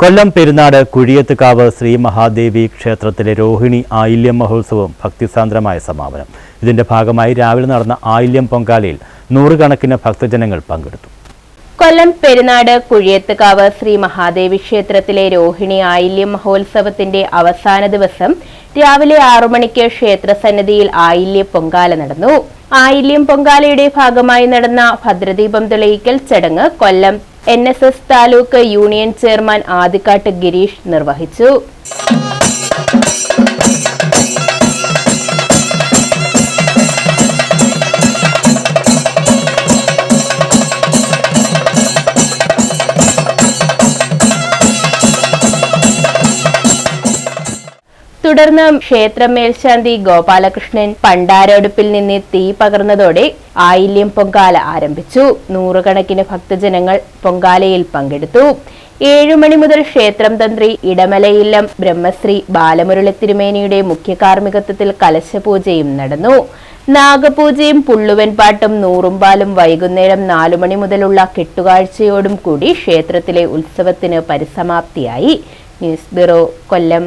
കൊല്ലം പെരുന്നാട് കുഴിയത്തുകാവ് ശ്രീ മഹാദേവി ക്ഷേത്രത്തിലെ രോഹിണി ആയില്യം മഹോത്സവം ഭക്തിസാന്ദ്രമായ സമാപനം. ഇതിന്റെ ഭാഗമായി രാവിലെ നടന്ന ആയില്യം പൊങ്കാലയിൽ നൂറുകണക്കിന് ഭക്തജനങ്ങൾ പങ്കെടുത്തു. കൊല്ലം പെരുന്നാട് കുഴിയത്തുകാവ് ശ്രീ മഹാദേവി ക്ഷേത്രത്തിലെ രോഹിണി ആയില്യം മഹോത്സവത്തിന്റെ അവസാന ദിവസം രാവിലെ ആറു മണിക്ക് ക്ഷേത്രസന്നിധിയിൽ ആയില്യ പൊങ്കാല നടന്നു. ആയില്യം പൊങ്കാലയുടെ ഭാഗമായി നടന്ന ഭദ്രദീപം തെളിയിക്കൽ ചടങ്ങ് Kollam N taluk union chairman Adikkattu Girish നിർവഹിച്ചു. തുടർന്ന് ക്ഷേത്രം മേൽശാന്തി ഗോപാലകൃഷ്ണൻ പണ്ടാരടുപ്പിൽ നിന്ന് തീ പകർന്നതോടെ ആയില്യം പൊങ്കാല ആരംഭിച്ചു. നൂറുകണക്കിന് ഭക്തജനങ്ങൾ പൊങ്കാലയിൽ പങ്കെടുത്തു. ഏഴു മണി മുതൽ ക്ഷേത്രം തന്ത്രി ഇടമലയില്ലം ബ്രഹ്മശ്രീ ബാലമുരളി തിരുമേനിയുടെ മുഖ്യ കാർമ്മികത്വത്തിൽ കലശപൂജയും നടന്നു. നാഗപൂജയും പുള്ളുവൻ പാട്ടും നൂറുംപാലും വൈകുന്നേരം നാലു മണി മുതലുള്ള കെട്ടുകാഴ്ചയോടും കൂടി ക്ഷേത്രത്തിലെ ഉത്സവത്തിന് പരിസമാപ്തിയായി. ന്യൂസ് ബ്യൂറോ കൊല്ലം.